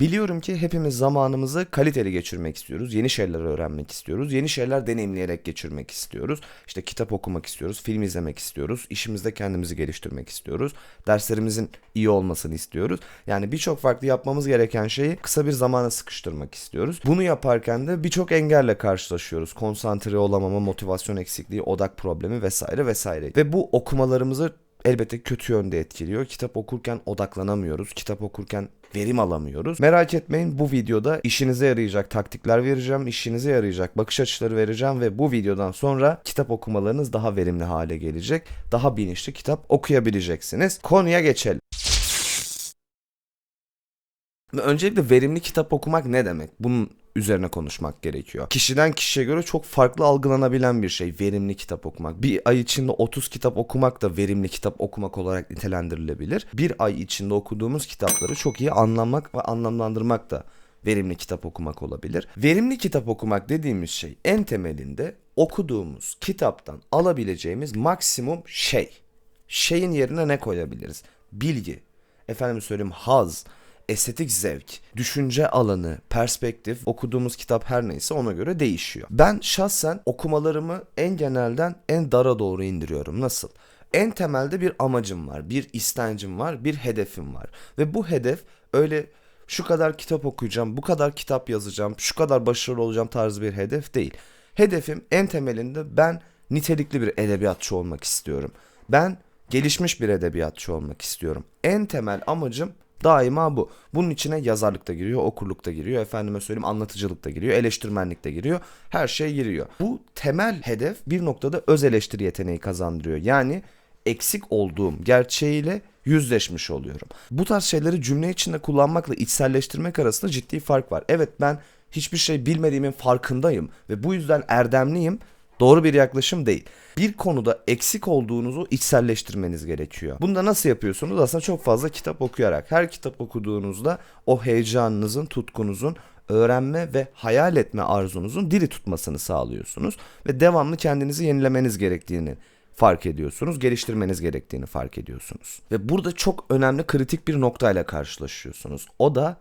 Biliyorum ki hepimiz zamanımızı kaliteli geçirmek istiyoruz. Yeni şeyler öğrenmek istiyoruz. Yeni şeyler deneyimleyerek geçirmek istiyoruz. İşte kitap okumak istiyoruz, film izlemek istiyoruz. işimizde kendimizi geliştirmek istiyoruz. Derslerimizin iyi olmasını istiyoruz. Yani birçok farklı yapmamız gereken şeyi kısa bir zamana sıkıştırmak istiyoruz. Bunu yaparken de birçok engelle karşılaşıyoruz. Konsantre olamama, motivasyon eksikliği, odak problemi vesaire vesaire. Ve bu okumalarımızı elbette kötü yönde etkiliyor. Kitap okurken odaklanamıyoruz. Kitap okurken verim alamıyoruz. Merak etmeyin bu videoda işinize yarayacak taktikler vereceğim, işinize yarayacak bakış açıları vereceğim ve bu videodan sonra kitap okumalarınız daha verimli hale gelecek. Daha bilinçli kitap okuyabileceksiniz. Konuya geçelim. Öncelikle verimli kitap okumak ne demek? Bunun üzerine konuşmak gerekiyor. Kişiden kişiye göre çok farklı algılanabilen bir şey verimli kitap okumak. Bir ay içinde 30 kitap okumak da verimli kitap okumak olarak nitelendirilebilir. Bir ay içinde okuduğumuz kitapları çok iyi anlamak ve anlamlandırmak da verimli kitap okumak olabilir. Verimli kitap okumak dediğimiz şey en temelinde okuduğumuz kitaptan alabileceğimiz maksimum şey. Şeyin yerine ne koyabiliriz? Bilgi, efendim söyleyeyim haz, estetik zevk, düşünce alanı, perspektif, okuduğumuz kitap her neyse ona göre değişiyor. Ben şahsen okumalarımı en genelden en dara doğru indiriyorum. Nasıl? En temelde bir amacım var, bir istencim var, bir hedefim var. Ve bu hedef öyle şu kadar kitap okuyacağım, bu kadar kitap yazacağım, şu kadar başarılı olacağım tarzı bir hedef değil. Hedefim en temelinde ben nitelikli bir edebiyatçı olmak istiyorum. Ben gelişmiş bir edebiyatçı olmak istiyorum. En temel amacım Daima bu. Bunun içine yazarlık da giriyor, okurluk da giriyor, efendime söyleyeyim anlatıcılık da giriyor, eleştirmenlik de giriyor. Her şey giriyor. Bu temel hedef bir noktada öz eleştiri yeteneği kazandırıyor. Yani eksik olduğum gerçeğiyle yüzleşmiş oluyorum. Bu tarz şeyleri cümle içinde kullanmakla içselleştirmek arasında ciddi fark var. Evet ben hiçbir şey bilmediğimin farkındayım ve bu yüzden erdemliyim Doğru bir yaklaşım değil. Bir konuda eksik olduğunuzu içselleştirmeniz gerekiyor. Bunu da nasıl yapıyorsunuz? Aslında çok fazla kitap okuyarak. Her kitap okuduğunuzda o heyecanınızın, tutkunuzun öğrenme ve hayal etme arzunuzun diri tutmasını sağlıyorsunuz ve devamlı kendinizi yenilemeniz gerektiğini fark ediyorsunuz, geliştirmeniz gerektiğini fark ediyorsunuz. Ve burada çok önemli kritik bir noktayla karşılaşıyorsunuz. O da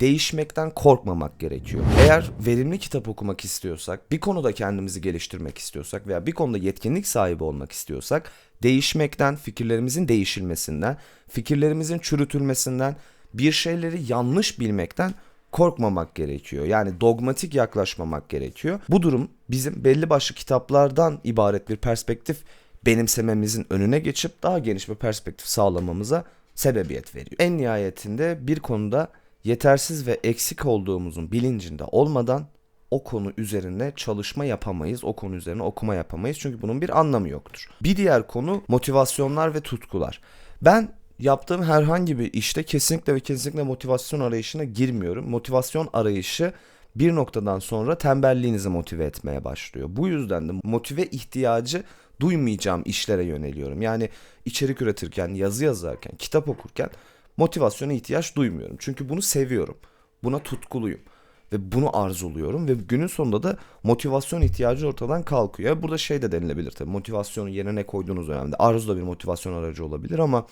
değişmekten korkmamak gerekiyor. Eğer verimli kitap okumak istiyorsak, bir konuda kendimizi geliştirmek istiyorsak veya bir konuda yetkinlik sahibi olmak istiyorsak değişmekten, fikirlerimizin değişilmesinden, fikirlerimizin çürütülmesinden, bir şeyleri yanlış bilmekten korkmamak gerekiyor. Yani dogmatik yaklaşmamak gerekiyor. Bu durum bizim belli başlı kitaplardan ibaret bir perspektif benimsememizin önüne geçip daha geniş bir perspektif sağlamamıza sebebiyet veriyor. En nihayetinde bir konuda yetersiz ve eksik olduğumuzun bilincinde olmadan o konu üzerine çalışma yapamayız. O konu üzerine okuma yapamayız. Çünkü bunun bir anlamı yoktur. Bir diğer konu motivasyonlar ve tutkular. Ben yaptığım herhangi bir işte kesinlikle ve kesinlikle motivasyon arayışına girmiyorum. Motivasyon arayışı bir noktadan sonra tembelliğinizi motive etmeye başlıyor. Bu yüzden de motive ihtiyacı duymayacağım işlere yöneliyorum. Yani içerik üretirken, yazı yazarken, kitap okurken motivasyona ihtiyaç duymuyorum. Çünkü bunu seviyorum. Buna tutkuluyum. Ve bunu arzuluyorum ve günün sonunda da motivasyon ihtiyacı ortadan kalkıyor. Burada şey de denilebilir tabii motivasyonu yerine koyduğunuz önemli. Arzu da bir motivasyon aracı olabilir ama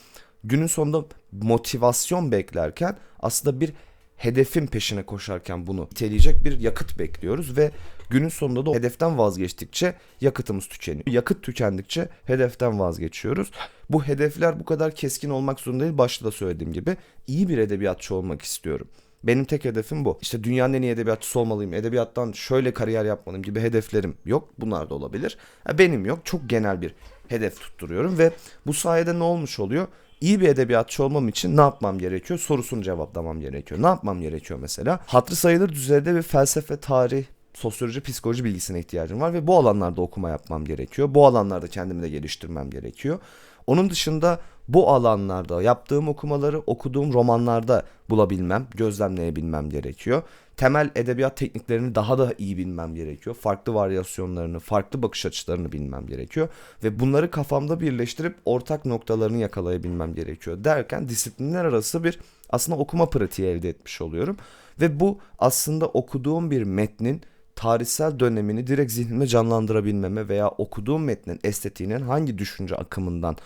günün sonunda motivasyon beklerken aslında bir hedefin peşine koşarken bunu niteleyecek bir yakıt bekliyoruz ve günün sonunda da hedeften vazgeçtikçe yakıtımız tükeniyor. Yakıt tükendikçe hedeften vazgeçiyoruz. Bu hedefler bu kadar keskin olmak zorunda değil. Başta da söylediğim gibi iyi bir edebiyatçı olmak istiyorum. Benim tek hedefim bu. İşte dünyanın en iyi edebiyatçısı olmalıyım. Edebiyattan şöyle kariyer yapmalıyım gibi hedeflerim yok. Bunlar da olabilir. Benim yok. Çok genel bir hedef tutturuyorum ve bu sayede ne olmuş oluyor? iyi bir edebiyatçı olmam için ne yapmam gerekiyor sorusunu cevaplamam gerekiyor. Ne yapmam gerekiyor mesela? Hatırı sayılır düzeyde bir felsefe, tarih, sosyoloji, psikoloji bilgisine ihtiyacım var ve bu alanlarda okuma yapmam gerekiyor. Bu alanlarda kendimi de geliştirmem gerekiyor. Onun dışında bu alanlarda yaptığım okumaları okuduğum romanlarda bulabilmem, gözlemleyebilmem gerekiyor. Temel edebiyat tekniklerini daha da iyi bilmem gerekiyor. Farklı varyasyonlarını, farklı bakış açılarını bilmem gerekiyor. Ve bunları kafamda birleştirip ortak noktalarını yakalayabilmem gerekiyor. Derken disiplinler arası bir aslında okuma pratiği elde etmiş oluyorum. Ve bu aslında okuduğum bir metnin tarihsel dönemini direkt zihnimde canlandırabilmeme veya okuduğum metnin estetiğinin hangi düşünce akımından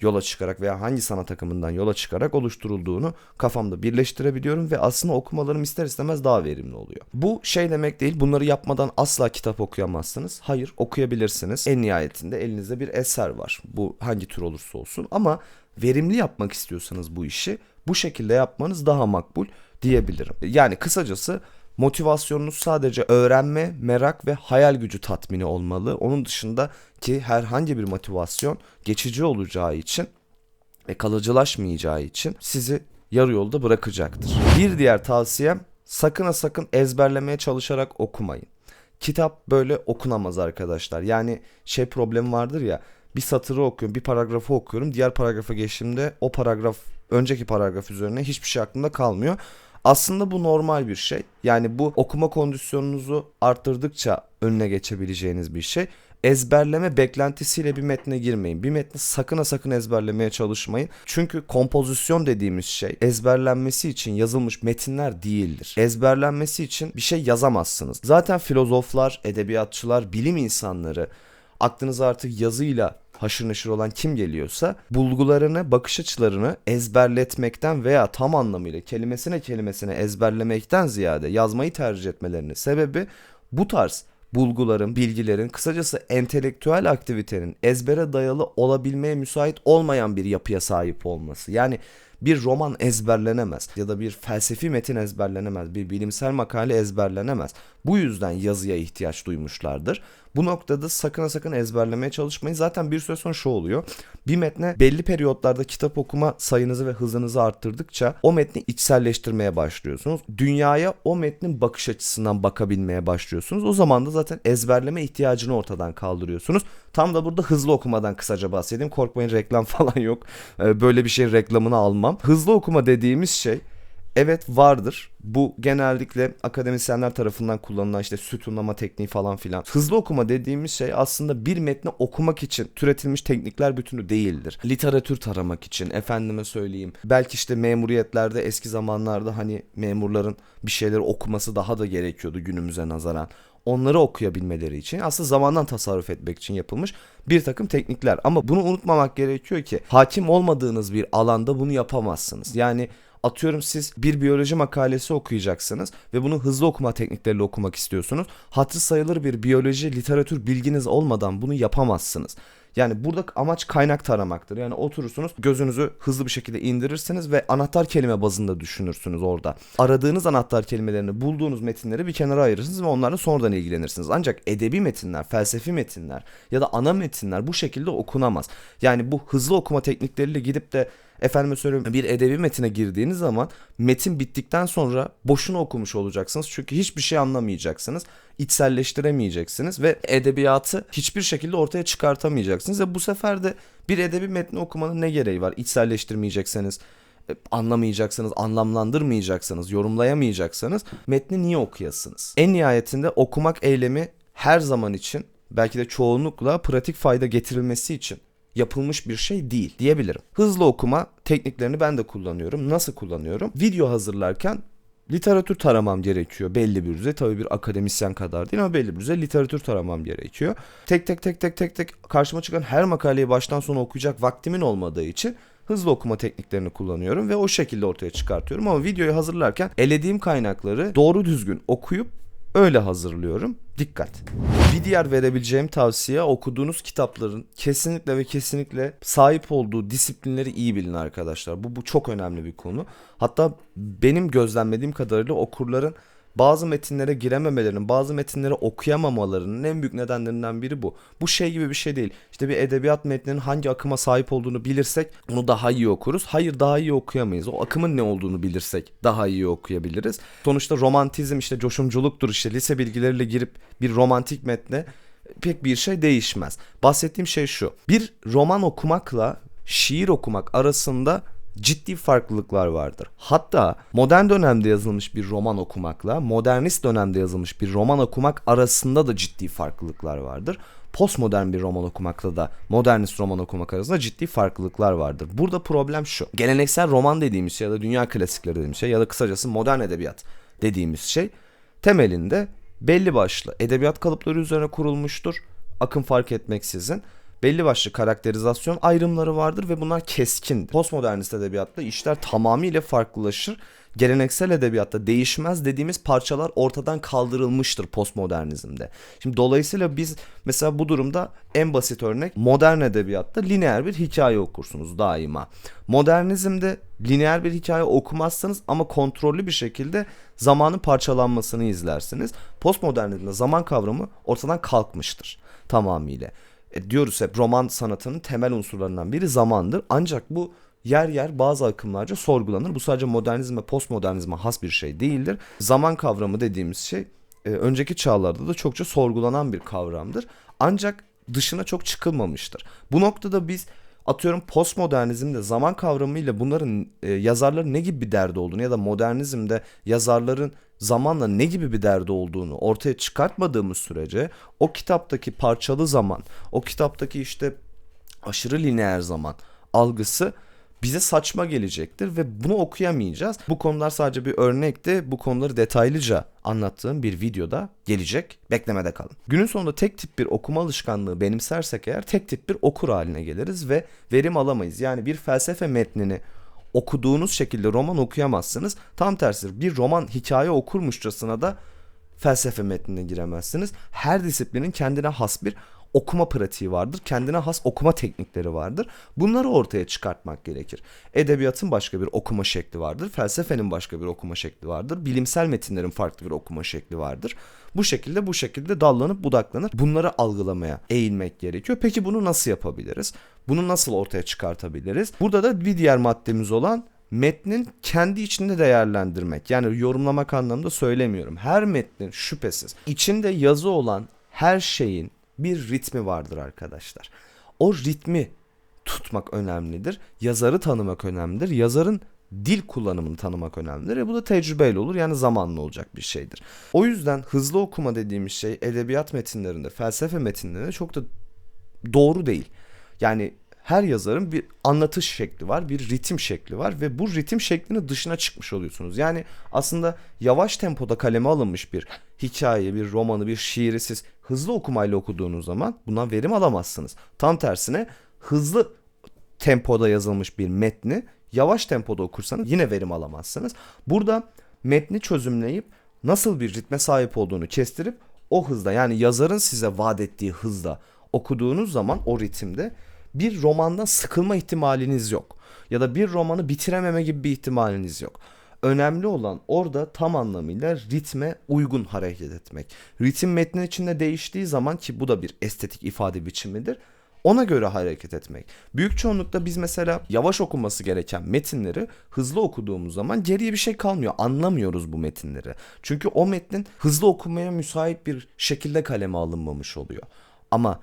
yola çıkarak veya hangi sanat akımından yola çıkarak oluşturulduğunu kafamda birleştirebiliyorum ve aslında okumalarım ister istemez daha verimli oluyor. Bu şey demek değil bunları yapmadan asla kitap okuyamazsınız. Hayır okuyabilirsiniz. En nihayetinde elinizde bir eser var. Bu hangi tür olursa olsun ama verimli yapmak istiyorsanız bu işi bu şekilde yapmanız daha makbul diyebilirim. Yani kısacası motivasyonunuz sadece öğrenme, merak ve hayal gücü tatmini olmalı. Onun dışında ki herhangi bir motivasyon geçici olacağı için ve kalıcılaşmayacağı için sizi yarı yolda bırakacaktır. Bir diğer tavsiyem sakın ha sakın ezberlemeye çalışarak okumayın. Kitap böyle okunamaz arkadaşlar. Yani şey problemi vardır ya bir satırı okuyorum, bir paragrafı okuyorum. Diğer paragrafa geçtiğimde o paragraf önceki paragraf üzerine hiçbir şey aklımda kalmıyor. Aslında bu normal bir şey. Yani bu okuma kondisyonunuzu arttırdıkça önüne geçebileceğiniz bir şey. Ezberleme beklentisiyle bir metne girmeyin. Bir metni sakın ha sakın ezberlemeye çalışmayın. Çünkü kompozisyon dediğimiz şey ezberlenmesi için yazılmış metinler değildir. Ezberlenmesi için bir şey yazamazsınız. Zaten filozoflar, edebiyatçılar, bilim insanları aklınıza artık yazıyla haşır neşir olan kim geliyorsa bulgularını, bakış açılarını ezberletmekten veya tam anlamıyla kelimesine kelimesine ezberlemekten ziyade yazmayı tercih etmelerinin sebebi bu tarz bulguların, bilgilerin, kısacası entelektüel aktivitenin ezbere dayalı olabilmeye müsait olmayan bir yapıya sahip olması. Yani bir roman ezberlenemez ya da bir felsefi metin ezberlenemez, bir bilimsel makale ezberlenemez. Bu yüzden yazıya ihtiyaç duymuşlardır. Bu noktada sakın sakın ezberlemeye çalışmayın. Zaten bir süre sonra şu oluyor. Bir metne belli periyotlarda kitap okuma sayınızı ve hızınızı arttırdıkça o metni içselleştirmeye başlıyorsunuz. Dünyaya o metnin bakış açısından bakabilmeye başlıyorsunuz. O zaman da zaten ezberleme ihtiyacını ortadan kaldırıyorsunuz. Tam da burada hızlı okumadan kısaca bahsedeyim. Korkmayın reklam falan yok. Ee, böyle bir şey reklamını almam. Hızlı okuma dediğimiz şey Evet vardır. Bu genellikle akademisyenler tarafından kullanılan işte sütunlama tekniği falan filan. Hızlı okuma dediğimiz şey aslında bir metni okumak için türetilmiş teknikler bütünü değildir. Literatür taramak için efendime söyleyeyim. Belki işte memuriyetlerde eski zamanlarda hani memurların bir şeyleri okuması daha da gerekiyordu günümüze nazaran onları okuyabilmeleri için aslında zamandan tasarruf etmek için yapılmış bir takım teknikler. Ama bunu unutmamak gerekiyor ki hakim olmadığınız bir alanda bunu yapamazsınız. Yani Atıyorum siz bir biyoloji makalesi okuyacaksınız ve bunu hızlı okuma teknikleriyle okumak istiyorsunuz. Hatırı sayılır bir biyoloji literatür bilginiz olmadan bunu yapamazsınız. Yani burada amaç kaynak taramaktır. Yani oturursunuz gözünüzü hızlı bir şekilde indirirsiniz ve anahtar kelime bazında düşünürsünüz orada. Aradığınız anahtar kelimelerini bulduğunuz metinleri bir kenara ayırırsınız ve onlarla sonradan ilgilenirsiniz. Ancak edebi metinler, felsefi metinler ya da ana metinler bu şekilde okunamaz. Yani bu hızlı okuma teknikleriyle gidip de efendime söyleyeyim bir edebi metine girdiğiniz zaman metin bittikten sonra boşuna okumuş olacaksınız. Çünkü hiçbir şey anlamayacaksınız. İçselleştiremeyeceksiniz ve edebiyatı hiçbir şekilde ortaya çıkartamayacaksınız. Ve bu sefer de bir edebi metni okumanın ne gereği var? İçselleştirmeyecekseniz e, anlamayacaksınız, anlamlandırmayacaksanız, yorumlayamayacaksanız metni niye okuyasınız? En nihayetinde okumak eylemi her zaman için belki de çoğunlukla pratik fayda getirilmesi için yapılmış bir şey değil diyebilirim. Hızlı okuma tekniklerini ben de kullanıyorum. Nasıl kullanıyorum? Video hazırlarken literatür taramam gerekiyor belli bir düzey. Tabii bir akademisyen kadar değil ama belli bir düzey literatür taramam gerekiyor. Tek tek tek tek tek tek karşıma çıkan her makaleyi baştan sona okuyacak vaktimin olmadığı için hızlı okuma tekniklerini kullanıyorum ve o şekilde ortaya çıkartıyorum. Ama videoyu hazırlarken elediğim kaynakları doğru düzgün okuyup öyle hazırlıyorum. Dikkat. Bir diğer verebileceğim tavsiye okuduğunuz kitapların kesinlikle ve kesinlikle sahip olduğu disiplinleri iyi bilin arkadaşlar. Bu bu çok önemli bir konu. Hatta benim gözlemlediğim kadarıyla okurların bazı metinlere girememelerinin, bazı metinleri okuyamamalarının en büyük nedenlerinden biri bu. Bu şey gibi bir şey değil. İşte bir edebiyat metninin hangi akıma sahip olduğunu bilirsek onu daha iyi okuruz. Hayır daha iyi okuyamayız. O akımın ne olduğunu bilirsek daha iyi okuyabiliriz. Sonuçta romantizm işte coşumculuktur işte lise bilgileriyle girip bir romantik metne pek bir şey değişmez. Bahsettiğim şey şu. Bir roman okumakla şiir okumak arasında ciddi farklılıklar vardır. Hatta modern dönemde yazılmış bir roman okumakla modernist dönemde yazılmış bir roman okumak arasında da ciddi farklılıklar vardır. Postmodern bir roman okumakla da modernist roman okumak arasında ciddi farklılıklar vardır. Burada problem şu. Geleneksel roman dediğimiz şey ya da dünya klasikleri dediğimiz şey ya da kısacası modern edebiyat dediğimiz şey temelinde belli başlı edebiyat kalıpları üzerine kurulmuştur. Akım fark etmeksizin belli başlı karakterizasyon ayrımları vardır ve bunlar keskin. Postmodernist edebiyatta işler tamamıyla farklılaşır. Geleneksel edebiyatta değişmez dediğimiz parçalar ortadan kaldırılmıştır postmodernizmde. Şimdi dolayısıyla biz mesela bu durumda en basit örnek modern edebiyatta lineer bir hikaye okursunuz daima. Modernizmde lineer bir hikaye okumazsanız ama kontrollü bir şekilde zamanın parçalanmasını izlersiniz. Postmodernizmde zaman kavramı ortadan kalkmıştır tamamıyla. E, diyoruz hep roman sanatının temel unsurlarından biri zamandır. Ancak bu yer yer bazı akımlarca sorgulanır. Bu sadece modernizm ve postmodernizme has bir şey değildir. Zaman kavramı dediğimiz şey e, önceki çağlarda da çokça sorgulanan bir kavramdır. Ancak dışına çok çıkılmamıştır. Bu noktada biz atıyorum postmodernizmde zaman kavramıyla bunların e, yazarların ne gibi bir derdi olduğunu ya da modernizmde yazarların zamanla ne gibi bir derdi olduğunu ortaya çıkartmadığımız sürece o kitaptaki parçalı zaman, o kitaptaki işte aşırı lineer zaman algısı bize saçma gelecektir ve bunu okuyamayacağız. Bu konular sadece bir örnekti. Bu konuları detaylıca anlattığım bir videoda gelecek. Beklemede kalın. Günün sonunda tek tip bir okuma alışkanlığı benimsersek eğer tek tip bir okur haline geliriz ve verim alamayız. Yani bir felsefe metnini okuduğunuz şekilde roman okuyamazsınız. Tam tersi bir roman hikaye okurmuşçasına da felsefe metnine giremezsiniz. Her disiplinin kendine has bir okuma pratiği vardır. Kendine has okuma teknikleri vardır. Bunları ortaya çıkartmak gerekir. Edebiyatın başka bir okuma şekli vardır. Felsefenin başka bir okuma şekli vardır. Bilimsel metinlerin farklı bir okuma şekli vardır. Bu şekilde bu şekilde dallanıp budaklanır. Bunları algılamaya eğilmek gerekiyor. Peki bunu nasıl yapabiliriz? Bunu nasıl ortaya çıkartabiliriz? Burada da bir diğer maddemiz olan metnin kendi içinde değerlendirmek. Yani yorumlamak anlamında söylemiyorum. Her metnin şüphesiz içinde yazı olan her şeyin bir ritmi vardır arkadaşlar. O ritmi tutmak önemlidir. Yazarı tanımak önemlidir. Yazarın dil kullanımını tanımak önemlidir. E bu da tecrübeyle olur yani zamanla olacak bir şeydir. O yüzden hızlı okuma dediğimiz şey edebiyat metinlerinde, felsefe metinlerinde çok da doğru değil. Yani her yazarın bir anlatış şekli var, bir ritim şekli var ve bu ritim şeklinin dışına çıkmış oluyorsunuz. Yani aslında yavaş tempoda kaleme alınmış bir hikaye, bir romanı, bir şiiri siz hızlı okumayla okuduğunuz zaman bundan verim alamazsınız. Tam tersine hızlı tempoda yazılmış bir metni yavaş tempoda okursanız yine verim alamazsınız. Burada metni çözümleyip nasıl bir ritme sahip olduğunu kestirip o hızda yani yazarın size vaat ettiği hızda okuduğunuz zaman o ritimde bir romandan sıkılma ihtimaliniz yok. Ya da bir romanı bitirememe gibi bir ihtimaliniz yok. Önemli olan orada tam anlamıyla ritme uygun hareket etmek. Ritim metnin içinde değiştiği zaman ki bu da bir estetik ifade biçimidir. Ona göre hareket etmek. Büyük çoğunlukta biz mesela yavaş okunması gereken metinleri hızlı okuduğumuz zaman geriye bir şey kalmıyor. Anlamıyoruz bu metinleri. Çünkü o metnin hızlı okumaya müsait bir şekilde kaleme alınmamış oluyor. Ama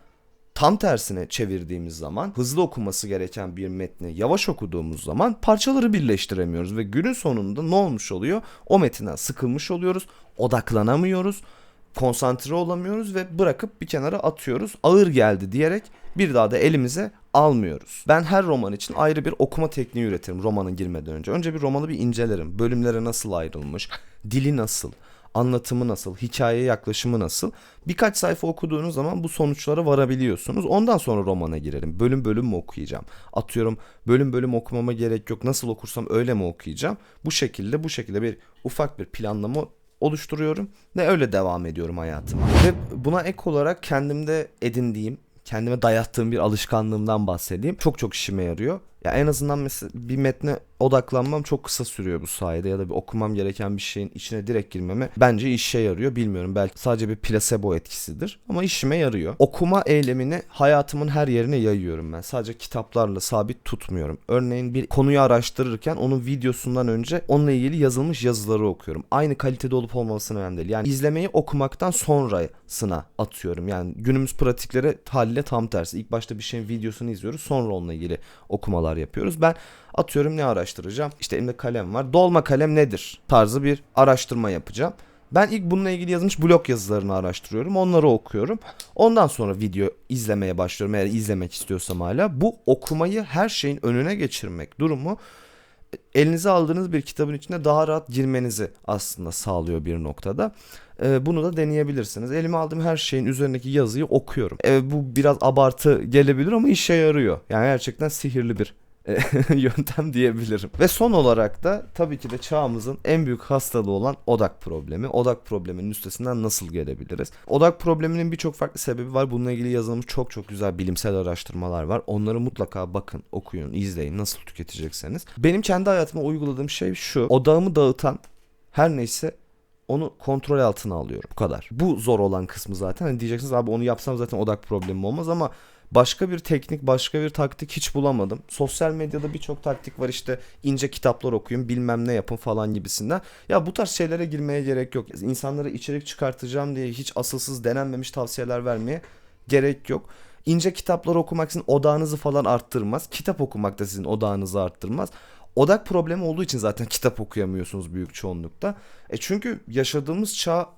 Tam tersine çevirdiğimiz zaman hızlı okuması gereken bir metni yavaş okuduğumuz zaman parçaları birleştiremiyoruz ve günün sonunda ne olmuş oluyor? O metinden sıkılmış oluyoruz, odaklanamıyoruz, konsantre olamıyoruz ve bırakıp bir kenara atıyoruz. Ağır geldi diyerek bir daha da elimize almıyoruz. Ben her roman için ayrı bir okuma tekniği üretirim romanın girmeden önce. Önce bir romanı bir incelerim. Bölümlere nasıl ayrılmış, dili nasıl, anlatımı nasıl, hikaye yaklaşımı nasıl. Birkaç sayfa okuduğunuz zaman bu sonuçlara varabiliyorsunuz. Ondan sonra romana girerim. Bölüm bölüm mü okuyacağım? Atıyorum bölüm bölüm okumama gerek yok. Nasıl okursam öyle mi okuyacağım? Bu şekilde bu şekilde bir ufak bir planlama oluşturuyorum ve öyle devam ediyorum hayatıma. Ve buna ek olarak kendimde edindiğim, kendime dayattığım bir alışkanlığımdan bahsedeyim. Çok çok işime yarıyor. Ya en azından mesela bir metne odaklanmam çok kısa sürüyor bu sayede ya da bir okumam gereken bir şeyin içine direkt girmeme bence işe yarıyor. Bilmiyorum belki sadece bir plasebo etkisidir ama işime yarıyor. Okuma eylemini hayatımın her yerine yayıyorum ben. Sadece kitaplarla sabit tutmuyorum. Örneğin bir konuyu araştırırken onun videosundan önce onunla ilgili yazılmış yazıları okuyorum. Aynı kalitede olup olmamasına önemli değil. Yani izlemeyi okumaktan sonrasına atıyorum. Yani günümüz pratikleri haliyle tam tersi. İlk başta bir şeyin videosunu izliyoruz sonra onunla ilgili okumalar yapıyoruz. Ben Atıyorum ne araştıracağım? İşte elimde kalem var. Dolma kalem nedir? Tarzı bir araştırma yapacağım. Ben ilk bununla ilgili yazılmış blog yazılarını araştırıyorum. Onları okuyorum. Ondan sonra video izlemeye başlıyorum eğer izlemek istiyorsam hala. Bu okumayı her şeyin önüne geçirmek durumu elinize aldığınız bir kitabın içine daha rahat girmenizi aslında sağlıyor bir noktada. Ee, bunu da deneyebilirsiniz. Elime aldığım her şeyin üzerindeki yazıyı okuyorum. Ee, bu biraz abartı gelebilir ama işe yarıyor. Yani gerçekten sihirli bir e, yöntem diyebilirim. Ve son olarak da tabii ki de çağımızın en büyük hastalığı olan odak problemi. Odak probleminin üstesinden nasıl gelebiliriz? Odak probleminin birçok farklı sebebi var. Bununla ilgili yazılmış çok çok güzel bilimsel araştırmalar var. Onları mutlaka bakın, okuyun, izleyin nasıl tüketecekseniz. Benim kendi hayatıma uyguladığım şey şu. Odağımı dağıtan her neyse onu kontrol altına alıyorum. Bu kadar. Bu zor olan kısmı zaten. Hani diyeceksiniz abi onu yapsam zaten odak problemi olmaz ama başka bir teknik, başka bir taktik hiç bulamadım. Sosyal medyada birçok taktik var işte ince kitaplar okuyun, bilmem ne yapın falan gibisinden. Ya bu tarz şeylere girmeye gerek yok. İnsanlara içerik çıkartacağım diye hiç asılsız denenmemiş tavsiyeler vermeye gerek yok. İnce kitaplar okumak sizin odağınızı falan arttırmaz. Kitap okumak da sizin odağınızı arttırmaz. Odak problemi olduğu için zaten kitap okuyamıyorsunuz büyük çoğunlukta. E çünkü yaşadığımız çağ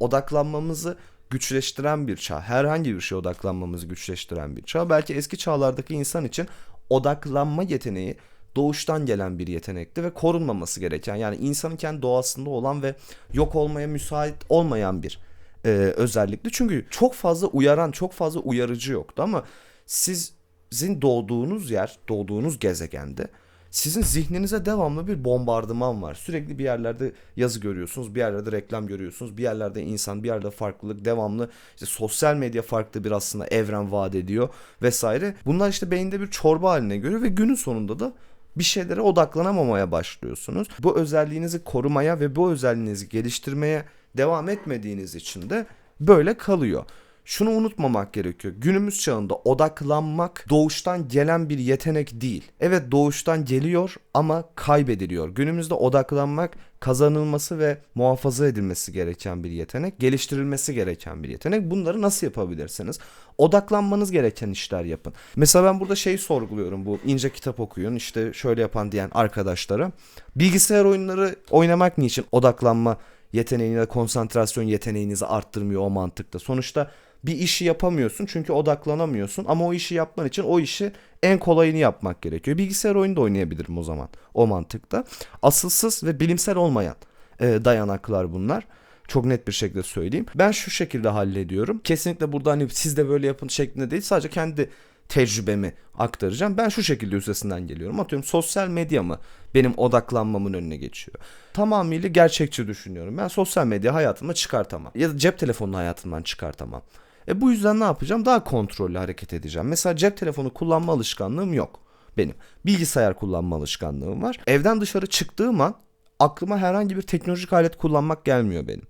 odaklanmamızı güçleştiren bir çağ. Herhangi bir şeye odaklanmamızı güçleştiren bir çağ. Belki eski çağlardaki insan için odaklanma yeteneği doğuştan gelen bir yetenekti ve korunmaması gereken yani insanın kendi doğasında olan ve yok olmaya müsait olmayan bir e, özellikti. Çünkü çok fazla uyaran, çok fazla uyarıcı yoktu ama sizin doğduğunuz yer, doğduğunuz gezegende sizin zihninize devamlı bir bombardıman var. Sürekli bir yerlerde yazı görüyorsunuz, bir yerlerde reklam görüyorsunuz, bir yerlerde insan, bir yerde farklılık, devamlı işte sosyal medya farklı bir aslında evren vaat ediyor vesaire. Bunlar işte beyinde bir çorba haline görüyor ve günün sonunda da bir şeylere odaklanamamaya başlıyorsunuz. Bu özelliğinizi korumaya ve bu özelliğinizi geliştirmeye devam etmediğiniz için de böyle kalıyor. Şunu unutmamak gerekiyor. Günümüz çağında odaklanmak doğuştan gelen bir yetenek değil. Evet doğuştan geliyor ama kaybediliyor. Günümüzde odaklanmak kazanılması ve muhafaza edilmesi gereken bir yetenek, geliştirilmesi gereken bir yetenek. Bunları nasıl yapabilirsiniz? Odaklanmanız gereken işler yapın. Mesela ben burada şeyi sorguluyorum bu ince kitap okuyun işte şöyle yapan diyen arkadaşlara. Bilgisayar oyunları oynamak niçin odaklanma yeteneğini ve konsantrasyon yeteneğinizi arttırmıyor o mantıkta. Sonuçta bir işi yapamıyorsun çünkü odaklanamıyorsun ama o işi yapman için o işi en kolayını yapmak gerekiyor. Bilgisayar oyunu da oynayabilirim o zaman o mantıkta. Asılsız ve bilimsel olmayan e, dayanaklar bunlar. Çok net bir şekilde söyleyeyim. Ben şu şekilde hallediyorum. Kesinlikle burada hani siz de böyle yapın şeklinde değil. Sadece kendi tecrübemi aktaracağım. Ben şu şekilde üstesinden geliyorum. Atıyorum sosyal medya mı benim odaklanmamın önüne geçiyor. Tamamıyla gerçekçi düşünüyorum. Ben sosyal medya hayatımda çıkartamam. Ya da cep telefonunu hayatımdan çıkartamam. E bu yüzden ne yapacağım? Daha kontrollü hareket edeceğim. Mesela cep telefonu kullanma alışkanlığım yok benim. Bilgisayar kullanma alışkanlığım var. Evden dışarı çıktığım an aklıma herhangi bir teknolojik alet kullanmak gelmiyor benim.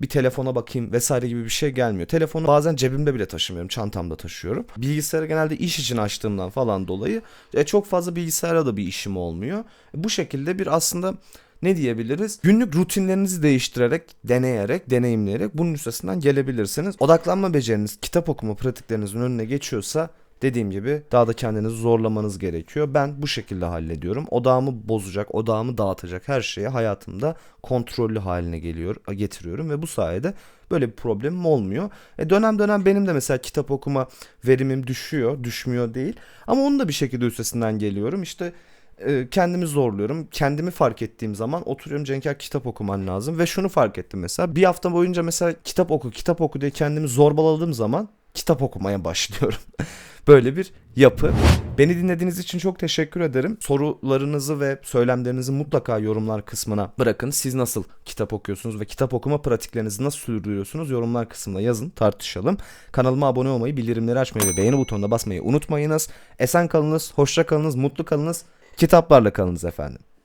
Bir telefona bakayım vesaire gibi bir şey gelmiyor. Telefonu bazen cebimde bile taşımıyorum, çantamda taşıyorum. Bilgisayarı genelde iş için açtığımdan falan dolayı e, çok fazla bilgisayara da bir işim olmuyor. E, bu şekilde bir aslında ne diyebiliriz? Günlük rutinlerinizi değiştirerek, deneyerek, deneyimleyerek bunun üstesinden gelebilirsiniz. Odaklanma beceriniz, kitap okuma pratiklerinizin önüne geçiyorsa Dediğim gibi daha da kendinizi zorlamanız gerekiyor. Ben bu şekilde hallediyorum. Odağımı bozacak, odağımı dağıtacak her şeye hayatımda kontrollü haline geliyor, getiriyorum ve bu sayede böyle bir problemim olmuyor. E dönem dönem benim de mesela kitap okuma verimim düşüyor, düşmüyor değil. Ama onu da bir şekilde üstesinden geliyorum. İşte e, kendimi zorluyorum. Kendimi fark ettiğim zaman oturuyorum Cenker kitap okuman lazım ve şunu fark ettim mesela. Bir hafta boyunca mesela kitap oku, kitap oku diye kendimi zorbaladığım zaman kitap okumaya başlıyorum. Böyle bir yapı. Beni dinlediğiniz için çok teşekkür ederim. Sorularınızı ve söylemlerinizi mutlaka yorumlar kısmına bırakın. Siz nasıl kitap okuyorsunuz ve kitap okuma pratiklerinizi nasıl sürdürüyorsunuz yorumlar kısmına yazın tartışalım. Kanalıma abone olmayı, bildirimleri açmayı ve beğeni butonuna basmayı unutmayınız. Esen kalınız, hoşça kalınız, mutlu kalınız. Kitaplarla kalınız efendim.